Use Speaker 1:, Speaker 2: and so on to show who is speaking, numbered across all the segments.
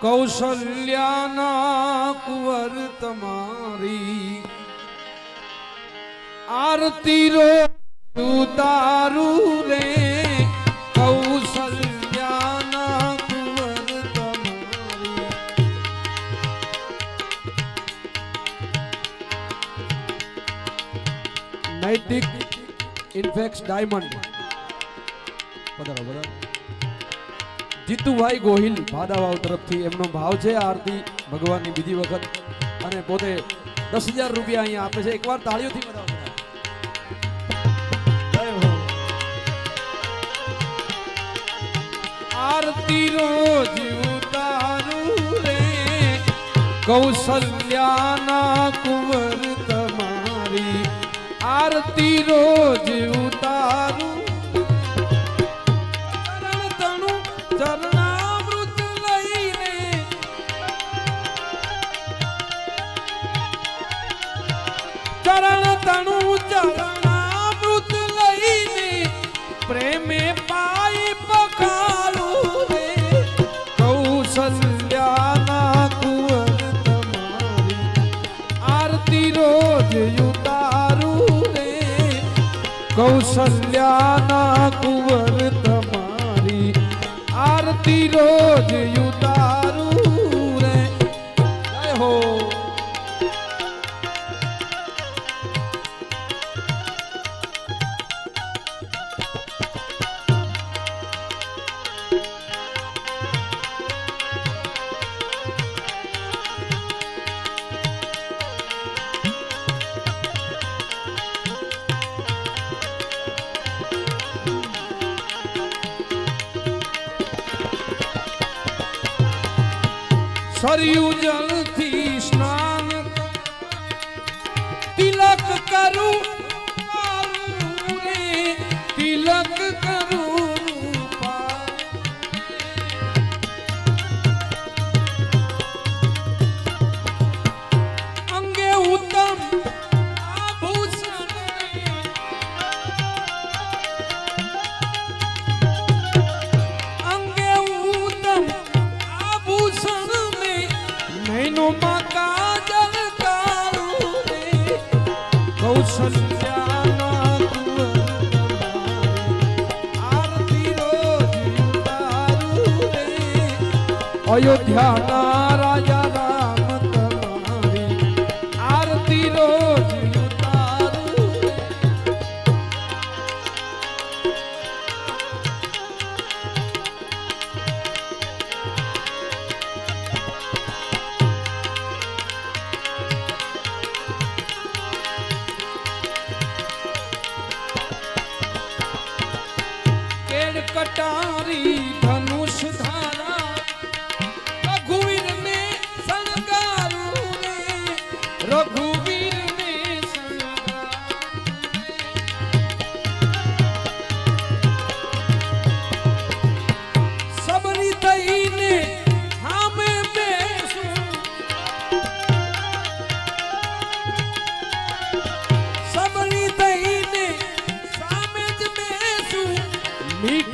Speaker 1: કૌશલ્યાના કુંવર તમારી આરતી રો તારું રે. કૌશલ્યાના કુંવર તમારી. નાઇટિક ઇન્ફેક્સ ડાયમંડ બરાબર બરાબર જીતુભાઈ ગોહિલ ભાદાવાવ તરફથી એમનો ભાવ છે આરતી ભગવાનની બીજી વખત. અને પોતે દસ હજાર રૂપિયા અહીંયા આપે છે. એકવાર તાળીઓથી બધા. આરતી રોજ ઉતારું રે. કૌશલ્યાના કુંવર તમારી. આરતી રોજ ઉતારું કૌશલ્યાના કુંવર સરયુ જલથી સ્નાન. તિલક કરું કૌશલ્યાના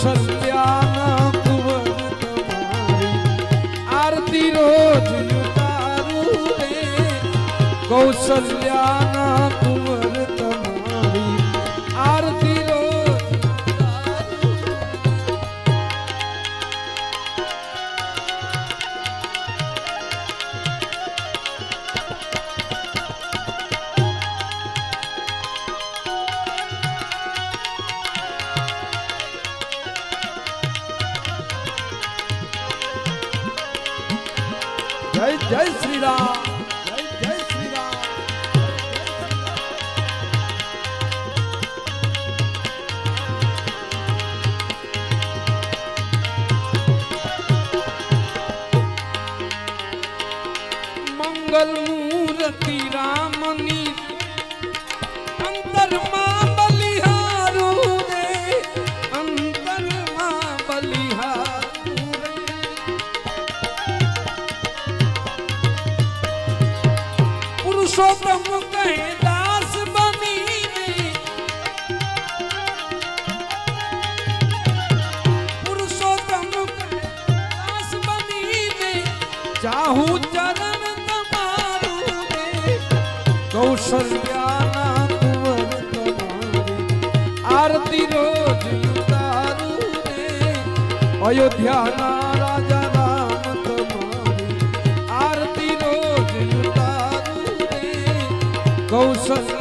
Speaker 1: સત્યાના કુંવર આરતી રોજ ઉતારું રે કૌશલ્યા જય જય શ્રી રામ જય પુરુષોત્તમ કહે દાસ બની પુરુષોત્તમ દાસ બનીને ચાહું ચરણ તમારું કૌશલ્યાના કુંવર તમારી. આરતી રોજ ઉતારું અયોધ્યાના કૌશલ્યાના